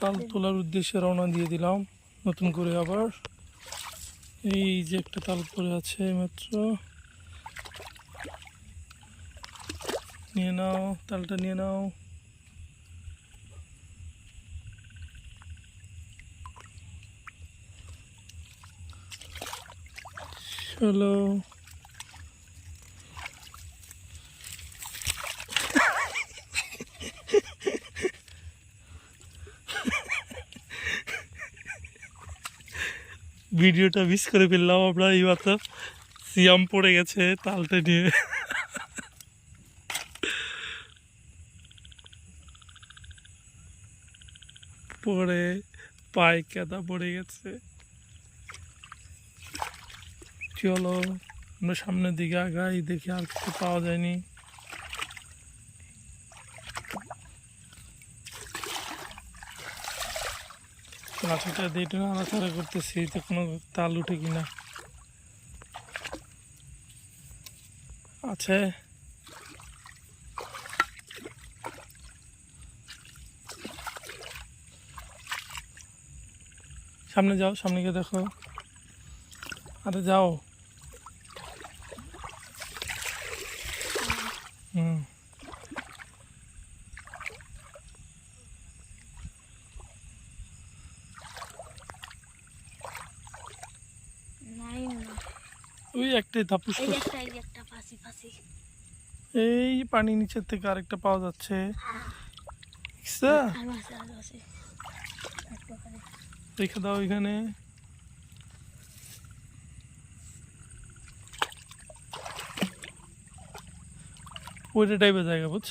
তাল তোলার উদ্দেশ্যে রওনা দিয়ে দিলাম। নতুন করে আবার। এই যে একটা তাল পরে আছে মাত্র। নিয়ে নাও, তালটা নিয়ে নাও। চলো ভিডিওটা মিস করে ফেললাম আমরা এই মাত্র। সিয়াম পড়ে গেছে তালটা নিয়ে। পরে পায়ে কেদা পড়ে গেছে। চলো, আমরা সামনের দিকে আগাই, দেখি আর কিছু পাওয়া যায়নি। লাঠিটা দিয়ে একটু নাড়াচাড়া করতেছি তো কোনো তাল উঠে কিনা। আছে। সামনে যাও, সামনে গিয়ে দেখো। আরে যাও। হুম নাই না ওই একটাই ধাপুস এই পানি নিচের থেকে আরেকটা পাওয়া যাচ্ছে। করে। রেখে দাও এখানে। ওইটা টাইপের জায়গা বুঝছ?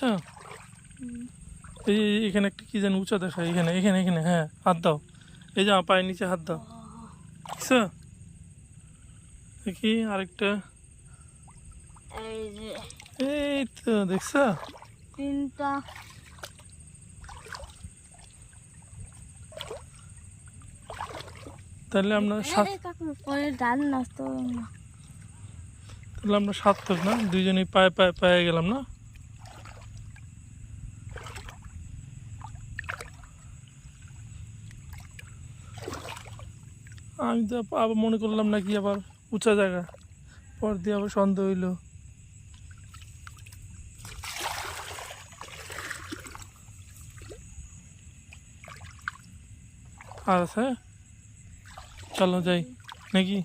এই এখানে একটা কি যেন উঁচা দেখা এখানে এখানে এখানে হ্যাঁ হাত দাও। এই যে পায়ের নিচে হাত দাও। দেখছ দেখি আরেকটা। এই তো দেখছ? তিনটা। তাহলে আমরা সাত তাহলে আমরা সার্থক না? দুইজনেই পায়ে পায়ে পায়ে গেলাম না? আমি তো আবার মনে করলাম নাকি আবার উঁচা জায়গা। পর দিয়ে আবার সন্দেহ হইল। আর আছে? চলো যাই। নাকি?